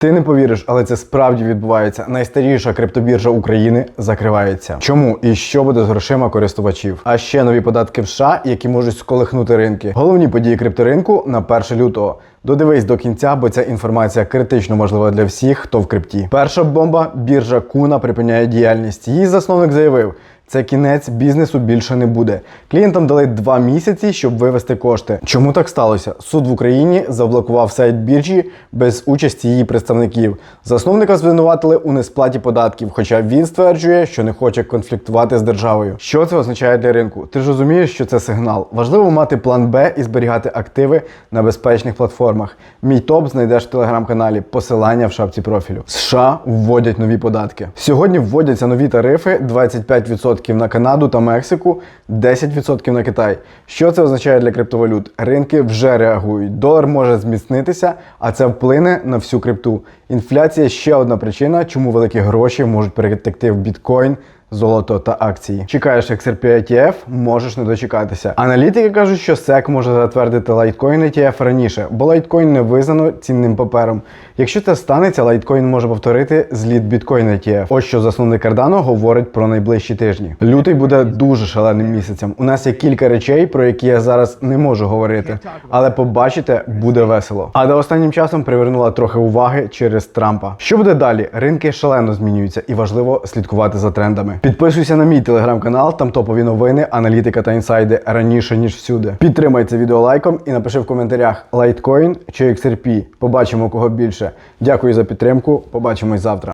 Ти не повіриш, але це справді відбувається. Найстаріша криптобіржа України закривається. Чому і що буде з грошима користувачів? А ще нові податки в США, які можуть сколихнути ринки. Головні події крипторинку на 1 лютого. Додивись до кінця, бо ця інформація критично важлива для всіх, хто в крипті. Перша бомба біржа Куна припиняє діяльність. Її засновник заявив. Це кінець бізнесу більше не буде. Клієнтам дали два місяці, щоб вивести кошти. Чому так сталося? Суд в Україні заблокував сайт біржі без участі її представників. Засновника звинуватили у несплаті податків, хоча він стверджує, що не хоче конфліктувати з державою. Що це означає для ринку? Ти ж розумієш, що це сигнал. Важливо мати план Б і зберігати активи на безпечних платформах. Мій топ знайдеш в телеграм-каналі. Посилання в шапці профілю. США вводять нові податки. Сьогодні вводяться нові тарифи 25% на Канаду та Мексику, 10% на Китай. Що це означає для криптовалют? Ринки вже реагують. Долар може зміцнитися, а це вплине на всю крипту. Інфляція ще одна причина, чому великі гроші можуть перетекти в біткоін. Золото та акції. Чекаєш XRP ETF, можеш не дочекатися. Аналітики кажуть, що SEC може затвердити Litecoin ETF раніше, бо Litecoin не визнано цінним папером. Якщо це станеться, Litecoin може повторити зліт Bitcoin ETF. Ось що засновник Cardano говорить про найближчі тижні. Лютий буде дуже шаленим місяцем. У нас є кілька речей, про які я зараз не можу говорити, але побачите, буде весело. А до останнім часом привернула трохи уваги через Трампа. Що буде далі? Ринки шалено змінюються і важливо слідкувати за трендами. Підписуйся на мій телеграм-канал, там топові новини, аналітика та інсайди раніше ніж всюди. Підтримай це відео лайком і напиши в коментарях Litecoin чи XRP. Побачимо кого більше. Дякую за підтримку. Побачимось завтра.